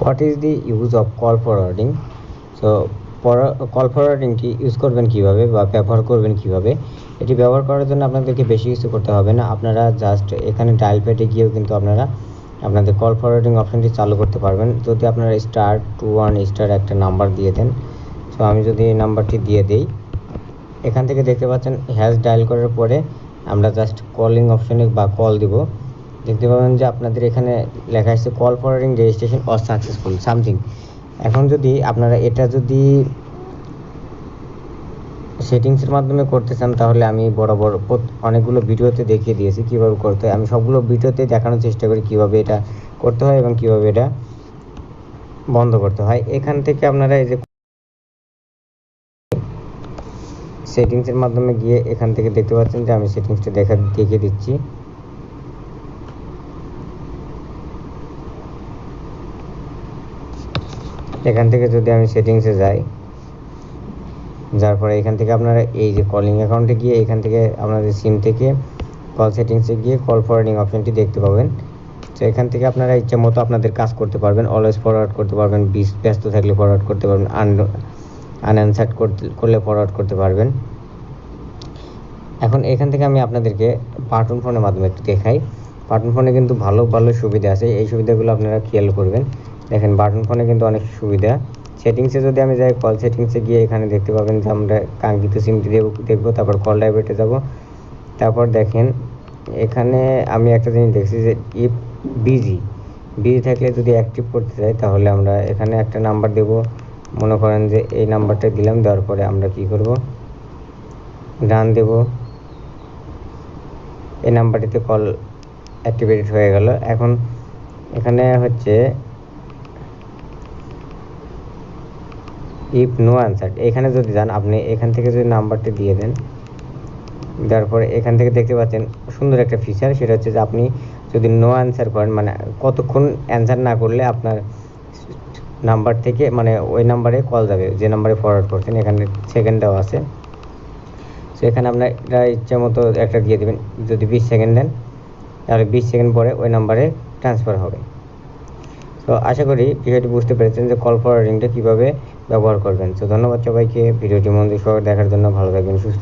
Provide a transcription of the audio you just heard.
What is the use of call forwarding so call ফরওয়ার্ডিংটি use করবেন কীভাবে বা ব্যবহার করবেন কীভাবে? এটি ব্যবহার করার জন্য আপনাদেরকে বেশি কিছু করতে হবে না। আপনারা জাস্ট এখানে ডায়াল প্যাডে গিয়েও কিন্তু আপনারা আপনাদের কল ফরওয়ার্ডিং অপশনটি চালু করতে পারবেন। যদি আপনারা স্টার টু ওয়ান স্টার একটা নাম্বার দিয়ে দেন সো আমি যদি এই নাম্বারটি দিয়ে দেই, এখান থেকে দেখতে পাচ্ছেন হ্যাশ ডায়াল করার পরে আমরা জাস্ট কলিং অপশনে বা কল দিব। দেখতে পাবেন যে আপনাদের এখানে লেখা আছে call forwarding registration or successful something এখন যদি আপনারা এটা যদি সেটিংসের মাধ্যমে করতে চান, তাহলে আমি বড় অনেকগুলো ভিডিওতে দেখিয়ে দিয়েছি কীভাবে করতে হয়। আমি সবগুলো ভিডিওতে দেখানোর চেষ্টা করি কীভাবে এটা করতে হয় এবং কীভাবে এটা বন্ধ করতে হয়। এখান থেকে আপনারা এই যে সেটিংসের মাধ্যমে গিয়ে এখান থেকে দেখতে পাচ্ছেন যে আমি সেটিংসটা দেখা দেখিয়ে দিচ্ছি। এখান থেকে যদি আমি সেটিংসে যাই যার পরে এখান থেকে আপনারা এই যে কলিং অ্যাকাউন্টে গিয়ে এখান থেকে আপনাদের সিম থেকে কল সেটিংসে গিয়ে কল ফরওয়ার্ডিং অপশনটি দেখতে পাবেন। তো এখান থেকে আপনারা ইচ্ছা মতো আপনাদের কাজ করতে পারবেন অলওয়েজ ফরওয়ার্ড করতে পারবেন ব্যস্ত থাকলে ফরওয়ার্ড করতে পারবেন আন করতে করলে ফরওয়ার্ড করতে পারবেন। এখন এখান থেকে আমি আপনাদেরকে বাটন ফোনের মাধ্যমে একটু দেখাই। বাটন ফোনে কিন্তু ভালো ভালো সুবিধা আছে, এই সুবিধাগুলো আপনারা খেয়াল করবেন। দেখেন বাটন ফোনে কিন্তু অনেক সুবিধা। সেটিংসে যদি আমি যাই কল সেটিংসে গিয়ে এখানে দেখতে পাবেন যে আমরা কাঙ্ক্ষিত সিমটি দেখব, তারপর কল ডাইভেটে যাব। তারপর দেখেন, এখানে আমি একটা জিনিস দেখছি যে ইফ বিজি বিজি থাকলে যদি অ্যাক্টিভ করতে চাই, তাহলে আমরা এখানে একটা নাম্বার দেব। মনে করেন যে এই নাম্বারটা দিলাম, দেওয়ার পরে আমরা কি করব? ডান দেব। এই নাম্বারটিতে কল অ্যাক্টিভেটেড হয়ে গেল। এখন এখানে হচ্ছে ইফ নো অ্যান্সার এখানে যদি যান, আপনি এখান থেকে যদি নাম্বারটি দিয়ে দেন, দেওয়ার পরে এখান থেকে দেখতে পাচ্ছেন সুন্দর একটা ফিচার সেটা হচ্ছে যে আপনি যদি নো অ্যান্সার করেন মানে কতক্ষণ অ্যান্সার না করলে আপনার নাম্বার থেকে মানে ওই নাম্বারে কল যাবে, যে নাম্বারে ফরওয়ার্ড করছেন, এখানে সেকেন্ড দেওয়া আছে। সো এখানে আপনার ইচ্ছে মতো একটা দিয়ে দেবেন, যদি বিশ সেকেন্ড দেন, তাহলে বিশ সেকেন্ড পরে ওই নাম্বারে ট্রান্সফার হবে। তো আশা করি বিষয়টি বুঝতে পেরেছেন যে কল ফরওয়ার্ডিংটা কীভাবে ব্যবহার করবেন। তো ধন্যবাদ সবাইকে। ভিডিওটি মন দিয়ে সবাই দেখার জন্য ভালো থাকবেন সুস্থ